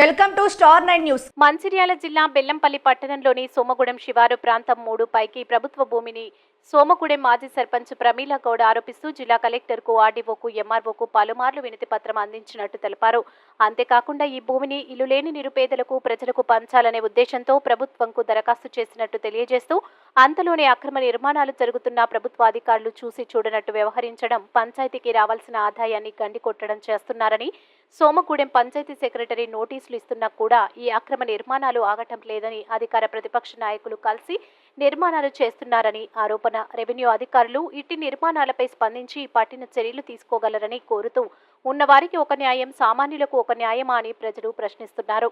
Welcome to star nine news. Mancherial జిల్లా బెల్లంపల్లి పట్టణంలోని సోమగూడెం శివారు ప్రాంతం మూడు పైకి ప్రభుత్వ భూమిని సోమగూడెం మాజీ సర్పంచ్ ప్రమీల గౌడ్ ఆరోపిస్తూ జిల్లా కలెక్టర్కు ఆర్డీఓకు ఎంఆర్ఓకు పలుమార్లు వినతి పత్రం అందించినట్టు తెలిపారు. అంతేకాకుండా ఈ భూమిని ఇల్లు లేని నిరుపేదలకు ప్రజలకు పంచాలనే ఉద్దేశంతో ప్రభుత్వంకు దరఖాస్తు చేసినట్టు తెలియజేస్తూ అంతలోనే అక్రమ నిర్మాణాలు జరుగుతున్న ప్రభుత్వ అధికారులు చూసి చూడనట్టు వ్యవహరించడం పంచాయతీకి రావాల్సిన ఆదాయాన్ని గండికొట్టడం చేస్తున్నారని సోమగూడెం పంచాయతీ సెక్రటరీ నోటీసులు ఇస్తున్నా కూడా ఈ అక్రమ నిర్మాణాలు ఆగటం లేదని అధికార ప్రతిపక్ష నాయకులు కలిసి నిర్మాణాలు చేస్తున్నారని ఆరోపణ. రెవెన్యూ అధికారులు ఇట్టి నిర్మాణాలపై స్పందించి పట్టిన చర్యలు తీసుకోగలరని కోరుతూ ఉన్నవారికి ఒక న్యాయం సామాన్యులకు ఒక న్యాయమా అని ప్రజలు ప్రశ్నిస్తున్నారు.